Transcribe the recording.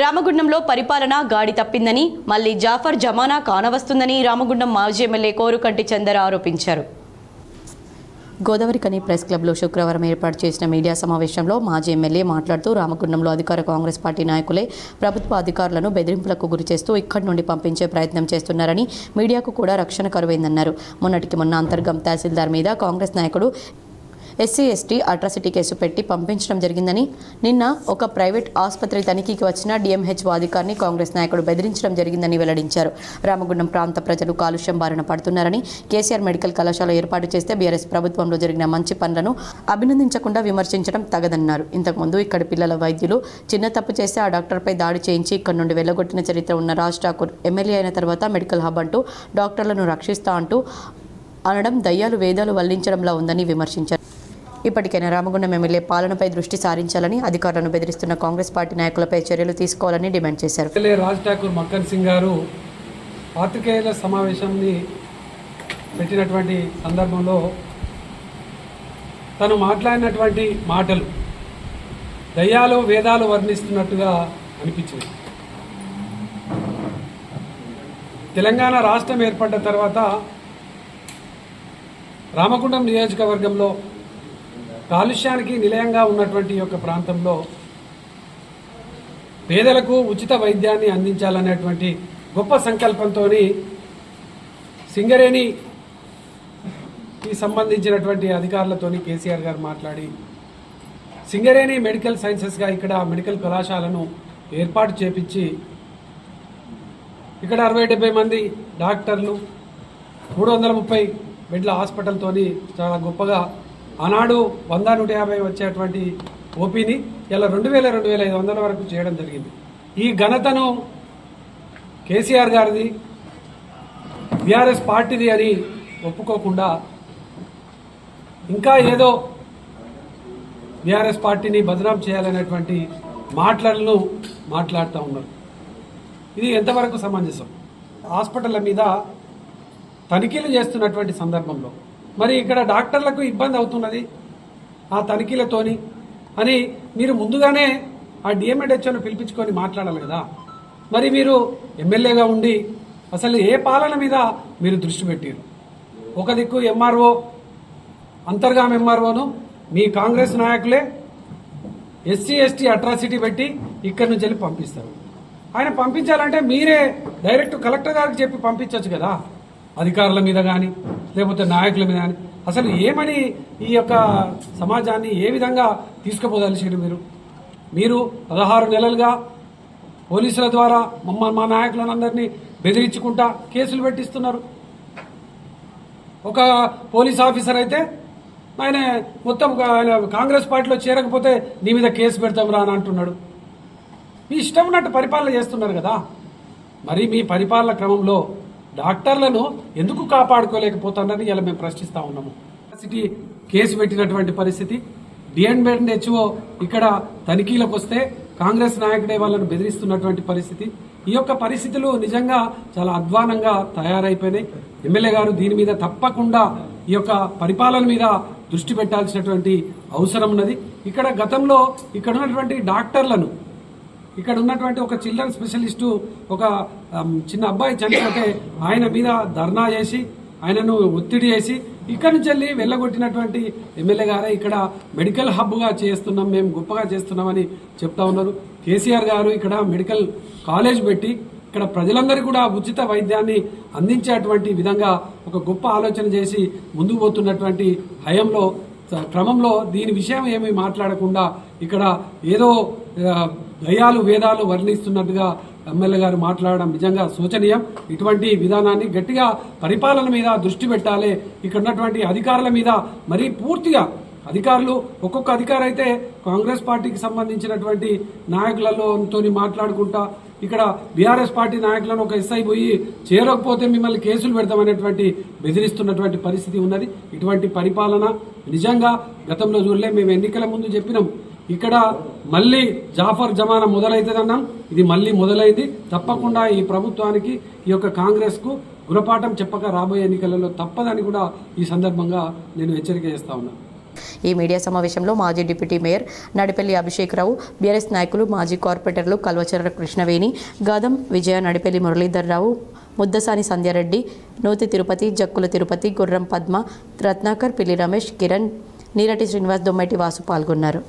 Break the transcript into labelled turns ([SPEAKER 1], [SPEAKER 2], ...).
[SPEAKER 1] రామగుండంలో పరిపాలన గాడి తప్పిందని మళ్ళీ జాఫర్ జమానా కానవస్తుందని రామగుండం మాజీ ఎమ్మెల్యే కోరుకంటి చందర్ ఆరోపించారు. గోదావరి కని ప్రెస్ క్లబ్లో శుక్రవారం ఏర్పాటు చేసిన మీడియా సమావేశంలో మాజీ ఎమ్మెల్యే మాట్లాడుతూ రామగుండంలో అధికార కాంగ్రెస్ పార్టీ నాయకులే ప్రభుత్వ అధికారులను బెదిరింపులకు గురి చేస్తూ ఇక్కడి నుండి పంపించే ప్రయత్నం చేస్తున్నారని మీడియాకు కూడా రక్షణ కరువైందన్నారు. మొన్నటికి మొన్న అంతర్గం తహసీల్దార్ మీద కాంగ్రెస్ నాయకుడు ఎస్సీ ఎస్టీ అట్రాసిటీ కేసు పెట్టి పంపించడం జరిగిందని నిన్న ఒక ప్రైవేట్ ఆసుపత్రి తనిఖీకి వచ్చిన డిఎంహెచ్ఓ అధికారిని కాంగ్రెస్ నాయకుడు బెదిరించడం జరిగిందని వెల్లడించారు. రామగుండం ప్రాంత ప్రజలు కాలుష్యం బారిన పడుతున్నారని కేసీఆర్ మెడికల్ కళాశాల ఏర్పాటు చేస్తే బీఆర్ఎస్ ప్రభుత్వంలో జరిగిన మంచి పనులను అభినందించకుండా విమర్శించడం తగదన్నారు. ఇంతకుముందు ఇక్కడి పిల్లల వైద్యులు చిన్న తప్పు చేస్తే ఆ డాక్టర్పై దాడి చేయించి ఇక్కడ నుండి వెళ్ళగొట్టిన చరిత్ర ఉన్న రాజ్ ఠాకూర్ ఎమ్మెల్యే అయిన తర్వాత మెడికల్ హబ్ అంటూ డాక్టర్లను రక్షిస్తా అంటూ అనడం దయ్యాలు వేదాలు వల్లించడంలా ఉందని విమర్శించారు. ఇప్పటికైనా రామగుండం ఎమ్మెల్యే పాలనపై దృష్టి సారించాలని అధికారులను బెదిరిస్తున్న కాంగ్రెస్ పార్టీ నాయకులపై చర్యలు తీసుకోవాలని డిమాండ్ చేశారు.
[SPEAKER 2] రాజ్ ఠాకూర్ మక్కన్ సింగ్ గారు పాత్రికేయుల సమావేశాన్ని పెట్టినటువంటి సందర్భంలో తను మాట్లాడినటువంటి మాటలు దయ్యాలు వేదాలు వర్ణిస్తున్నట్టుగా అనిపించింది. తెలంగాణ రాష్ట్రం ఏర్పడ్డ తర్వాత రామగుండం నియోజకవర్గంలో కాలుష్యానికి నిలయంగా ఉన్నటువంటి యొక్క ప్రాంతంలో పేదలకు ఉచిత వైద్యాన్ని అందించాలనేటువంటి గొప్ప సంకల్పంతో సింగరేణికి సంబంధించినటువంటి అధికారులతోని కేసీఆర్ గారు మాట్లాడి సింగరేణి మెడికల్ సైన్సెస్గా ఇక్కడ మెడికల్ కళాశాలను ఏర్పాటు చేపించి ఇక్కడ అరవై డెబ్బై మంది డాక్టర్లు మూడు వందల ముప్పై బెడ్ల హాస్పిటల్తోని చాలా గొప్పగా ఆనాడు వంద నూట యాభై వచ్చేటువంటి ఓపీని ఇలా రెండు వేల రెండు వేల ఐదు వందల వరకు చేయడం జరిగింది. ఈ ఘనతను కేసీఆర్ గారిది బీఆర్ఎస్ పార్టీది అని ఒప్పుకోకుండా ఇంకా ఏదో బీఆర్ఎస్ పార్టీని బదనాం చేయాలనేటువంటి మాటలను మాట్లాడుతూ ఉన్నారు. ఇది ఎంతవరకు సమంజసం? హాస్పిటల్ మీద తనిఖీలు చేస్తున్నటువంటి సందర్భంలో మరి ఇక్కడ డాక్టర్లకు ఇబ్బంది అవుతున్నది ఆ తనిఖీలతోని అని మీరు ముందుగానే ఆ డిఎంఎడ్హెచ్ఓను పిలిపించుకొని మాట్లాడాలి కదా మరి మీరు ఎమ్మెల్యేగా ఉండి అసలు ఏ పాలన మీద మీరు దృష్టి పెట్టారు? ఒక దిక్కు ఎంఆర్ఓ అంతర్గాం ఎంఆర్ఓను మీ కాంగ్రెస్ నాయకులే ఎస్సీ ఎస్టీ అట్రాసిటీ పెట్టి ఇక్కడి నుంచి వెళ్ళి పంపిస్తారు. ఆయన పంపించాలంటే మీరే డైరెక్ట్ కలెక్టర్ గారికి చెప్పి పంపించవచ్చు కదా? అధికారుల మీద కానీ లేకపోతే నాయకుల మీద కానీ అసలు ఏమని ఈ యొక్క సమాజాన్ని ఏ విధంగా తీసుకుపోదలిసారు మీరు? మీరు పదహారు నెలలుగా పోలీసుల ద్వారా మమ్మల్ని మా నాయకులందరినీ బెదిరించుకుంటా కేసులు పెట్టిస్తున్నారు. ఒక పోలీస్ ఆఫీసర్ అయితే ఆయన మొత్తం ఆయన కాంగ్రెస్ పార్టీలో చేరకపోతే నీ మీద కేసు పెడతాం రా అని అంటున్నాడు. మీ ఇష్టం ఉన్నట్టు పరిపాలన చేస్తున్నారు కదా. మరి మీ పరిపాలన క్రమంలో డాక్టర్లను ఎందుకు కాపాడుకోలేకపోతానని ఇలా మేము ప్రశ్నిస్తా ఉన్నాము. సిటీ కేసు పెట్టినటువంటి పరిస్థితి డిఎండ్ హెచ్ఓ ఇక్కడ తనిఖీలకు వస్తే కాంగ్రెస్ నాయకుడే వాళ్ళను బెదిరిస్తున్నటువంటి పరిస్థితి. ఈ యొక్క పరిస్థితులు నిజంగా చాలా అధ్వానంగా తయారైపోయినాయి. ఎమ్మెల్యే గారు దీని మీద తప్పకుండా ఈ యొక్క పరిపాలన మీద దృష్టి పెట్టాల్సినటువంటి అవసరం ఉన్నది. ఇక్కడ గతంలో ఇక్కడ ఉన్నటువంటి డాక్టర్లను ఇక్కడ ఉన్నటువంటి ఒక చిల్డ్రన్ స్పెషలిస్టు ఒక um, చిన్న అబ్బాయి చనిపోతే ఆయన మీద ధర్నా చేసి ఆయనను ఒత్తిడి చేసి ఇక్కడి నుంచి వెళ్ళి వెళ్ళగొట్టినటువంటి ఎమ్మెల్యే గారే ఇక్కడ మెడికల్ హబ్గా చేస్తున్నాం మేము గొప్పగా చేస్తున్నామని చెప్తా ఉన్నారు. కేసీఆర్ గారు ఇక్కడ మెడికల్ కాలేజ్ పెట్టి ఇక్కడ ప్రజలందరికీ కూడా ఉచిత వైద్యాన్ని అందించేటువంటి విధంగా ఒక గొప్ప ఆలోచన చేసి ముందుకు పోతున్నటువంటి హయంలో క్రమంలో దీని విషయం ఏమీ మాట్లాడకుండా ఇక్కడ ఏదో లయాలు దయాలు వేదాలు వర్ణిస్తున్నట్టుగా ఎమ్మెల్యే గారు మాట్లాడడం నిజంగా శోచనీయం. ఇటువంటి విధానాన్ని గట్టిగా పరిపాలన మీద దృష్టి పెట్టాలి. ఇక్కడ ఉన్నటువంటి అధికారుల మీద మరీ పూర్తిగా అధికారులు ఒక్కొక్క అధికారి అయితే కాంగ్రెస్ పార్టీకి సంబంధించినటువంటి నాయకులతో మాట్లాడుకుంటా ఇక్కడ బీఆర్ఎస్ పార్టీ నాయకులను ఒక ఎస్ఐ పోయి చేరకపోతే మిమ్మల్ని కేసులు పెడతామనేటువంటి బెదిరిస్తున్నటువంటి పరిస్థితి ఉన్నది. ఇటువంటి పరిపాలన నిజంగా గతంలో చూడలే మేము ఎన్నికల ముందు చెప్పినాం. ఇక్కడ మళ్ళీ జాఫర్ జమానా మొదలైతుందన్నాం? ఇది మళ్ళీ మొదలైంది. తప్పకుండా ఈ ప్రభుత్వానికి ఈ యొక్క కాంగ్రెస్కు చెప్పక రాబోయే ఎన్నికలలో తప్పదని కూడా ఈ సందర్భంగా నేను హెచ్చరిక చేస్తా ఉన్నాను
[SPEAKER 1] ఈ మీడియా సమావేశంలో మాజీ deputy mayor Nadipelli Abhishek Rao BRS నాయకులు మాజీ కార్పొరేటర్లు కల్వచర్ర కృష్ణవేణి గాదం విజయ నడిపల్లి మురళీధర్రావు ముద్దసాని సంధ్యారెడ్డి నూతి తిరుపతి జక్కుల తిరుపతి గుర్రం పద్మ రత్నాకర్ పిల్లి రమేష్ కిరణ్ నీరటి శ్రీనివాస్ దొమ్మటి వాసు పాల్గొన్నారు.